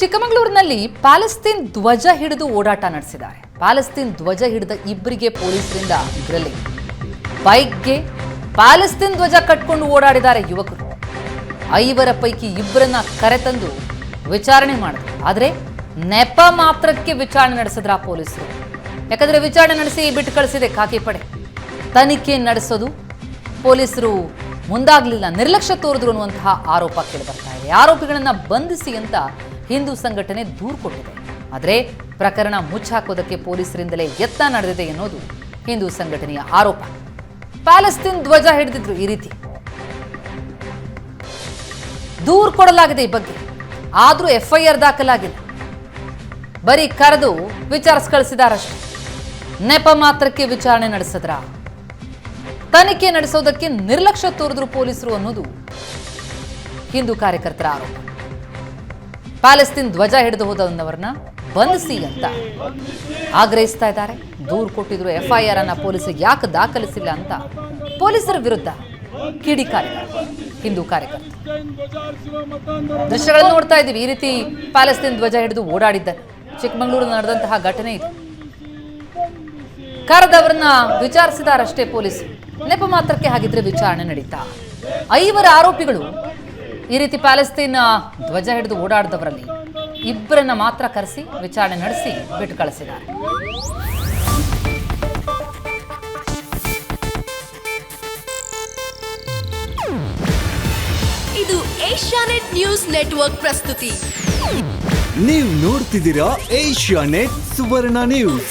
ಚಿಕ್ಕಮಗಳೂರಿನಲ್ಲಿ ಪ್ಯಾಲೆಸ್ತೀನ್ ಧ್ವಜ ಹಿಡಿದು ಓಡಾಟ ನಡೆಸಿದ್ದಾರೆ. ಪ್ಯಾಲೆಸ್ತೀನ್ ಧ್ವಜ ಹಿಡಿದ ಇಬ್ಬರಿಗೆ ಪೊಲೀಸರಿಂದ ಗ್ರಿಲ್ಲಿಂಗ್. ಬೈಕ್ಗೆ ಪ್ಯಾಲೆಸ್ತೀನ್ ಧ್ವಜ ಕಟ್ಕೊಂಡು ಓಡಾಡಿದ್ದಾರೆ ಯುವಕರು. ಐವರ ಪೈಕಿ ಇಬ್ಬರನ್ನ ಕರೆತಂದು ವಿಚಾರಣೆ ಮಾಡಿದ್ರು. ಆದರೆ ನೆಪ ಮಾತ್ರಕ್ಕೆ ವಿಚಾರಣೆ ನಡೆಸಿದ್ರ ಪೊಲೀಸರು. ಯಾಕಂದ್ರೆ ವಿಚಾರಣೆ ನಡೆಸಿ ಬಿಟ್ಟು ಕಳಿಸಿದೆ ಖಾಕಿ ಪಡೆ. ತನಿಖೆ ನಡೆಸೋದು ಪೊಲೀಸರು ಮುಂದಾಗಲಿಲ್ಲ. ನಿರ್ಲಕ್ಷ್ಯ ತೋರಿದ್ರು ಅನ್ನುವಂತಹ ಆರೋಪ ಕೇಳಿಬರ್ತಾ ಇದೆ. ಆರೋಪಿಗಳನ್ನ ಬಂಧಿಸಿ ಅಂತ ಹಿಂದೂ ಸಂಘಟನೆ ದೂರು ಕೊಟ್ಟಿದೆ. ಆದರೆ ಪ್ರಕರಣ ಮುಚ್ಚಾಕೋದಕ್ಕೆ ಪೊಲೀಸರಿಂದಲೇ ಯತ್ನ ನಡೆದಿದೆ ಎನ್ನುವುದು ಹಿಂದೂ ಸಂಘಟನೆಯ ಆರೋಪ. ಪ್ಯಾಲೆಸ್ತೀನ್ ಧ್ವಜ ಹಿಡಿದಿದ್ರು ಈ ರೀತಿ. ದೂರು ಕೊಡಲಾಗಿದೆ ಈ ಬಗ್ಗೆ. ಆದರೂ ಎಫ್ಐಆರ್ ದಾಖಲಾಗಿಲ್ಲ. ಬರೀ ಕರೆದು ವಿಚಾರಿಸ್ ಕಳಿಸಿದಾರಷ್ಟೇ ನೆಪ ಮಾತ್ರಕ್ಕೆ ವಿಚಾರಣೆ ನಡೆಸಿದ್ರ? ತನಿಖೆ ನಡೆಸೋದಕ್ಕೆ ನಿರ್ಲಕ್ಷ್ಯ ತೋರಿದ್ರು ಪೊಲೀಸರು ಅನ್ನೋದು ಹಿಂದೂ ಕಾರ್ಯಕರ್ತರ ಆರೋಪ. ಪ್ಯಾಲೆಸ್ತೀನ್ ಧ್ವಜ ಹಿಡಿದು ಹೋದವರನ್ನ ಬಂಧಿಸಿ ಅಂತ ಆಗ್ರಹಿಸ್ತಾ ಇದ್ದಾರೆ. ದೂರು ಕೊಟ್ಟಿದ್ರು ಎಫ್ಐಆರ್ ಅನ್ನ ಪೊಲೀಸರಿಗೆ ಯಾಕೆ ದಾಖಲಿಸಿಲ್ಲ ಅಂತ ಪೊಲೀಸರ ವಿರುದ್ಧ ಕಿಡಿಕಾರಿದ್ದಾರೆ ಹಿಂದೂ ಕಾರ್ಯಕರ್ತರು. ದೃಶ್ಯಗಳನ್ನು ನೋಡ್ತಾ ಇದ್ದೀವಿ, ಈ ರೀತಿ ಪ್ಯಾಲೆಸ್ತೀನ್ ಧ್ವಜ ಹಿಡಿದು ಓಡಾಡಿದ್ದಾರೆ ಚಿಕ್ಕಮಗಳೂರು ನಡೆದಂತಹ ಘಟನೆ ಇದೆ. ಕರೆದವರನ್ನ ವಿಚಾರಿಸಿದಾರಷ್ಟೇ ಪೊಲೀಸರು ನೆಪ ಮಾತ್ರಕ್ಕೆ ಹಾಗಿದ್ರೆ ವಿಚಾರಣೆ ನಡೀತಾ. ಐವರ ಆರೋಪಿಗಳು ಈ ರೀತಿ ಪ್ಯಾಲೆಸ್ತೀನ್ ಧ್ವಜ ಹಿಡಿದು ಓಡಾಡಿದವರಲ್ಲಿ ಇಬ್ಬರನ್ನ ಮಾತ್ರ ಕರೆಸಿ ವಿಚಾರಣೆ ನಡೆಸಿ ಬಿಟ್ಟು ಕಳಿಸಿದ್ದಾರೆ. ಇದು ಏಷ್ಯಾನೆಟ್ ನ್ಯೂಸ್ ನೆಟ್ವರ್ಕ್ ಪ್ರಸ್ತುತಿ. ನೀವು ನೋಡ್ತಿದ್ದೀರಾ ಏಷ್ಯಾ ನೆಟ್ ಸುವರ್ಣ ನ್ಯೂಸ್.